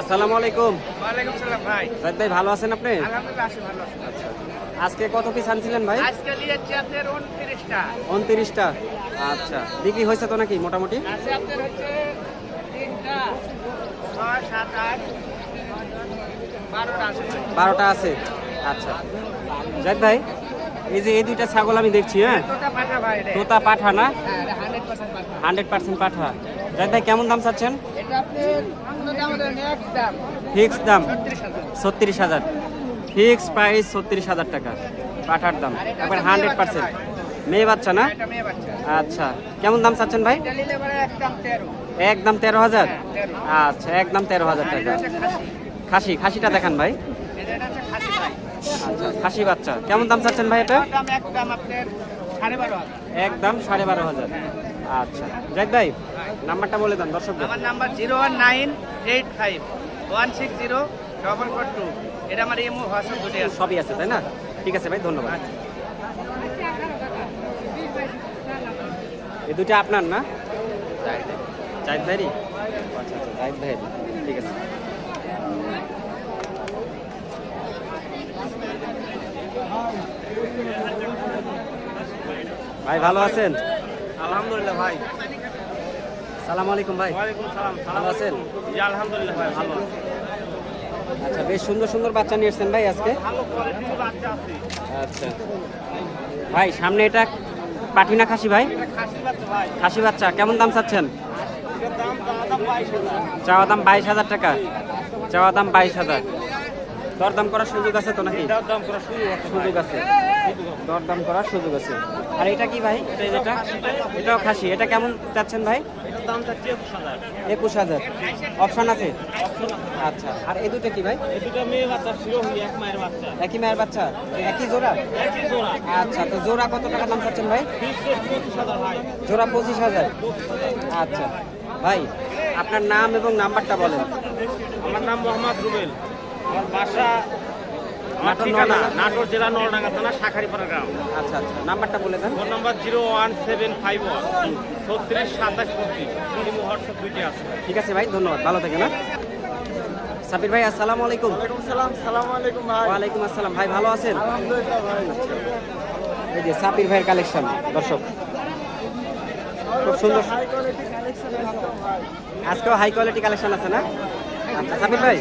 আসসালামু আলাইকুম। ওয়ালাইকুম সালাম ভাই। জাহিদ ভাই ভালো আছেন আপনি? আলহামদুলিল্লাহ আছি ভালো আছি। আজকে কত পিস আনছিলেন ভাই? আজকে আপনার উনত্রিশটা। উনত্রিশটা? আচ্ছা। বিক্রি হয়েছে তো নাকি মোটামুটি? আছে আপনার হচ্ছে তিনটা ছয় সাত আট বারোটা আছে ভাই। বারোটা আছে। আচ্ছা। জাহিদ ভাই এই যে এই দুইটা ছাগল আমি দেখছি হ্যাঁ? তোতা পাঠা না? হ্যাঁ হান্ড্রেড পার্সেন্ট পাঠা। হান্ড্রেড পার্সেন্ট পাঠা। জাহিদ ভাই কেমন দাম চাচ্ছেন? এটা ফিক্স দাম ছত্রিশ হাজার। ফিক্স প্রাইস ছত্রিশ হাজার টাকা। পাঠার দাম। একবার হান্ড্রেড পার্সেন্ট মেয়ে বাচ্চা না? আচ্ছা। কেমন দাম চাচ্ছেন ভাই? একদম তেরো। হাজার? হ্যাঁ, আচ্ছা একদম তেরো হাজার টাকা। খাসি। খাসি খাসিটা দেখান ভাই। আচ্ছা খাসি বাচ্চা। কেমন দাম চাচ্ছেন ভাই এটা? একদম সাড়ে বারো হাজার। আচ্ছা। জাহিদ ভাই নাম্বারটা বলে দেন দর্শক আমার number zero one nine eight five one six zero double four two. এটা আমার ইমো হোয়াটসঅ্যাপ আছে। সবই আছে তাই না? ঠিক আছে ভাই ধন্যবাদ। এই দুটো আপনার না? জাহিদ ভাইরই? আচ্ছা আচ্ছা জাহিদ ভাই ঠিক আছে। ভাই ভালো আছেন? আলহামদুলিল্লাহ ভাই। সালাম আলাইকুম ভাই। সালাম ভালো আছেন? আলহামদুলিল্লাহ ভাই ভালো আচ্ছা বেশ সুন্দর সুন্দর বাচ্চা নিয়ে এসছেন ভাই আজকে? আচ্ছা। ভাই সামনে এটা পাঠিনা খাসি ভাই? খাসি বাচ্চা ভাই। খাসি বাচ্চা কেমন দাম চাচ্ছেন? এটার দাম দাম বাইশ হাজার। চাওয়া দাম বাইশ হাজার টাকা। চাওয়া দাম বাইশ হাজার। দরদাম করার সুযোগ আছে তো নাকি? এটার দাম করা শুরু আছে সুযোগ আছে। দরদাম করার সুযোগ আছে। আর এটা কি ভাই? এটা যেটা? এটাও খাসি। এটা কেমন চাচ্ছেন ভাই? দাম চাচ্ছি একুশ হাজার। অপশন আছে? আচ্ছা। আর এই দুটো কি ভাই? এই দুটো মেয়ে বাচ্চা শিরোহী এক মায়ের বাচ্চা। একই মায়ের বাচ্চা? একই জোড়া? আচ্ছা তো জোড়া কত টাকা দাম চাচ্ছেন ভাই। জোড়া পঁচিশ হাজার। আচ্ছা। ভাই আপনার নাম এবং নাম্বারটা বলেন। আমার নাম মোহাম্মদ রুবেল। বাসা ঠিকানা নাটোর জেলা নলডাঙ্গা থানা শাখারিপাড়া গ্রাম। আচ্ছা আচ্ছা। নাম্বারটা বলে দেন। Phone number zero one seven five one ছত্রিশ সাতাশ পঁচিশ। হোয়াটসঅ্যাপ দুইটি আছে। ঠিক আছে ভাই ধন্যবাদ। ভালো থাকেন না সাবির ভাই আসসালামু আলাইকুম। ওয়ালাইকুম সালাম সালাম আলাইকুম ভাই। ওয়ালাইকুম আসসালাম। ভাই ভালো আছেন? আলহামদুলিল্লাহ ভাই। এই যে সাবির ভাইয়ের কালেকশন দর্শক। খুব সুন্দর। আজকেও হাই কোয়ালিটি কালেকশন আছে না? সাবির ভাই।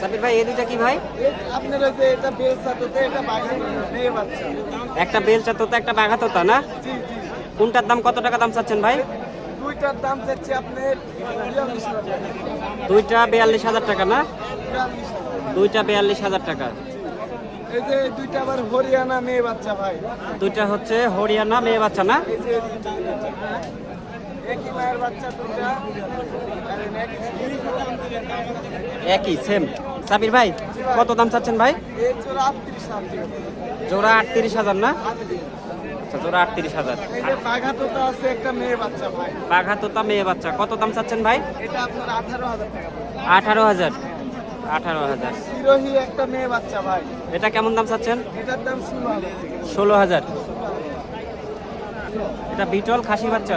সাবির ভাই কি ভাই? যে এটা বেল এটা একটা বেলচা তোতা একটা বাঘা তোতা না? কোনটার দাম কত টাকা দাম চাচ্ছেন ভাই? দুইটার দাম দুইটা বিয়াল্লিশ হাজার টাকা, না? দুইটা বিয়াল্লিশ হাজার টাকা। এই যে দুইটা আবার হরিয়ানা মেয়ে বাচ্চা ভাই দুইটা হচ্ছে হরিয়ানা মেয়ে বাচ্চা, না? একই সেম সাবির ভাই কত দাম চাচ্ছেন ভাই? জোড়া আটত্রিশ হাজার। না? আচ্ছা জোড়া আটত্রিশ হাজার। বাঘা তোতা মেয়ে বাচ্চা কত দাম চাচ্ছেন ভাই? আঠারো হাজার আঠারো হাজার। একটা মেয়ে বাচ্চা ভাই। এটা কেমন দাম চাচ্ছেন? এটার দাম ষোলো হাজার। এটা বিটল খাসি বাচ্চা?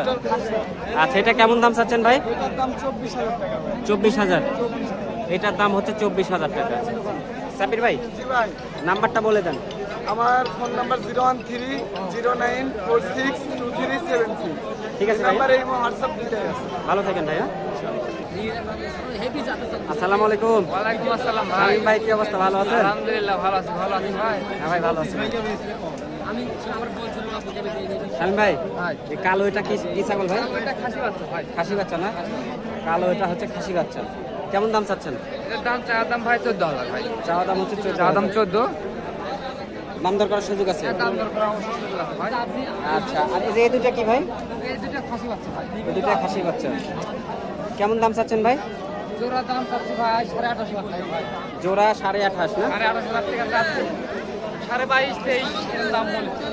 আচ্ছা এটা কেমন দাম চাচ্ছেন ভাই? চব্বিশ হাজার। এটার দাম হচ্ছে চব্বিশ হাজার টাকা। সাপির ভাই নাম্বারটা বলে দেন। আমার phone number zero one three zero nine four six two three seven three. ঠিক আছে নাম্বার এই হোয়াটসঅ্যাপ দিতে ভালো থাকেন ভাইয়া আসসালামু আলাইকুম। ওয়ালাইকুম আসসালাম শামীম ভাই কি অবস্থা? ভালো আছেন? আলহামদুলিল্লাহ ভালো আছি ভালো আছি ভাই। হ্যাঁ ভাই ভালো আছি শামীম ভাই এই কালো এটা কি কি ছাগল ভাই? এটা খাসি বাচ্চা ভাই। খাসি বাচ্চা না? কালো এটা হচ্ছে খাসি বাচ্চা। কেমন দাম চাচ্ছেন? এটার দাম চার দাম ভাই চোদ্দ হাজার ভাই। চাওয়া দাম হচ্ছে চার দাম চোদ্দ। দাম দর করার সুযোগ আছে? দাম দর করা সুযোগ আছে ভাই। আচ্ছা আর এই দুটা কি ভাই? এই দুটো খাসি বাচ্চা ভাই। এই দুটা খাসি বাচ্চা। কেমন দাম চাচ্ছেন ভাই? জোড়া দাম চাচ্ছি ভাই সাড়ে আঠাশ লাখ টাকা ভাই। জোড়া সাড়ে আঠাশ না? সাড়ে আঠাশ লাখ টাকা চাচ্ছি। সাড়ে বাইশ তেইশ এরকম দাম বলছে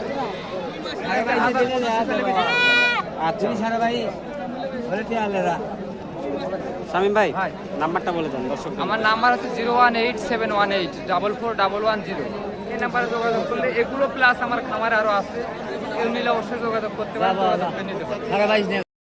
শামীম ভাই। নাম্বারটা বলে দেন দর্শক আমার নাম্বার হচ্ছে zero one eight seven one eight double four double one zero. এই নাম্বারে যোগাযোগ করলে এগুলো প্লাস আমার খামার আরও আছে। কেউ নিলে অবশ্যই যোগাযোগ করতে